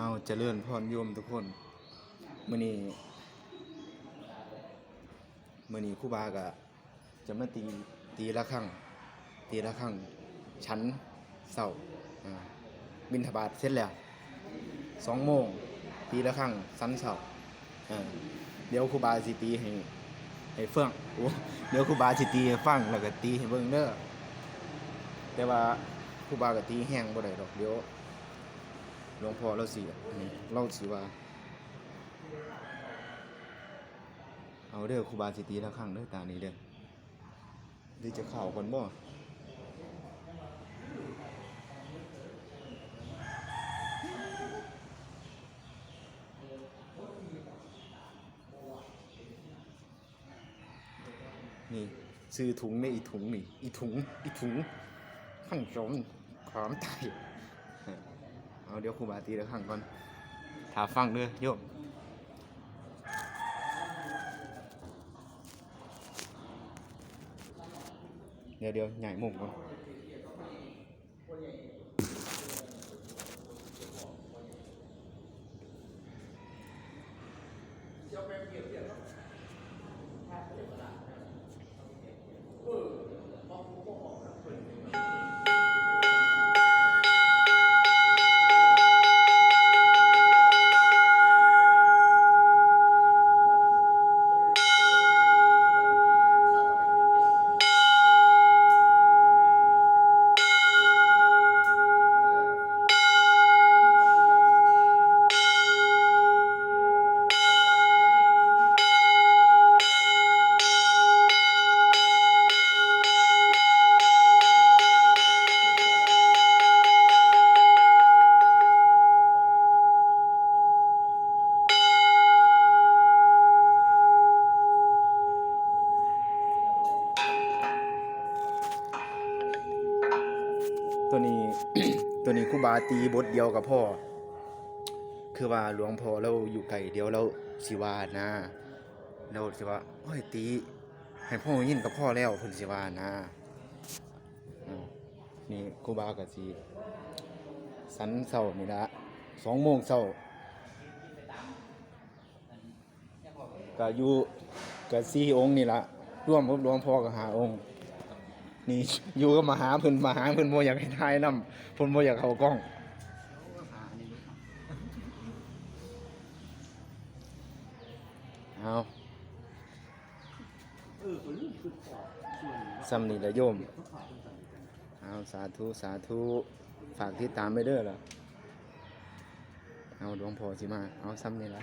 เอาเจริญพรโยมทุกคนมื้อนี้มื้อนี้ครูบาก็จะมาตีตีละครั้งตีละครั้งชั้นเสาบิณฑบาตเสร็จแล้วสองโมงตีละครั้งสันเสาเดี๋ยวครูบาสิตีให้ให้เฟื่องโอ้เดี๋ยวครูบาสิตีให้ฟังแล้วก็ตีให้เบิ่งเด้อแต่ว่าครูบาก็ตีแห้งบ่ได้ดอกเดี๋ยว หลวงพ่อเราสิเราสิว่า เอาเด้อครูบาสิตีละครั้งเด้อตานี้เด้อหรือจะเข้าก่อนบ่นี่ซื้อถุงนี่อีถุงนี่อีถุงอีถุงข้างจมขอมตาย เอาเดี๋ยวครูบาตีละครั้งก่อนถาฟังเด้อโยมเดี๋ยวเดี๋ยวใหญ่มุมก่อนตั ตัวนี้ตัวนี้ครูบาตีบทเดียวกับพ่อ คือว่าหลวงพ่อเราอยู่ไกลเดียวเราสิวานะเราสิว่าโอ้ยตี ให้พ่อยินกับพ่อแล้วเพิ่นสิวานะอ่านี่ครูบาก็สิสันเช้านี่ละสองโมงเช้าก็อยู่กับสี่องค์นี่ละร่วมกับหลวงพ่อก็หาองค์ นี่อยู่กับมาหาเพิ่นมาหาเพิ่นบ่อยากให้ทายนํเพิ่นบ่อยากเข้ากล้องเอาซ้ำนี่ละโยมเอาสาธุสาธุฝากติดตามไปเด้อล่ะเอาหลวงพ่อสิมา เอาซ้ำนี่ละ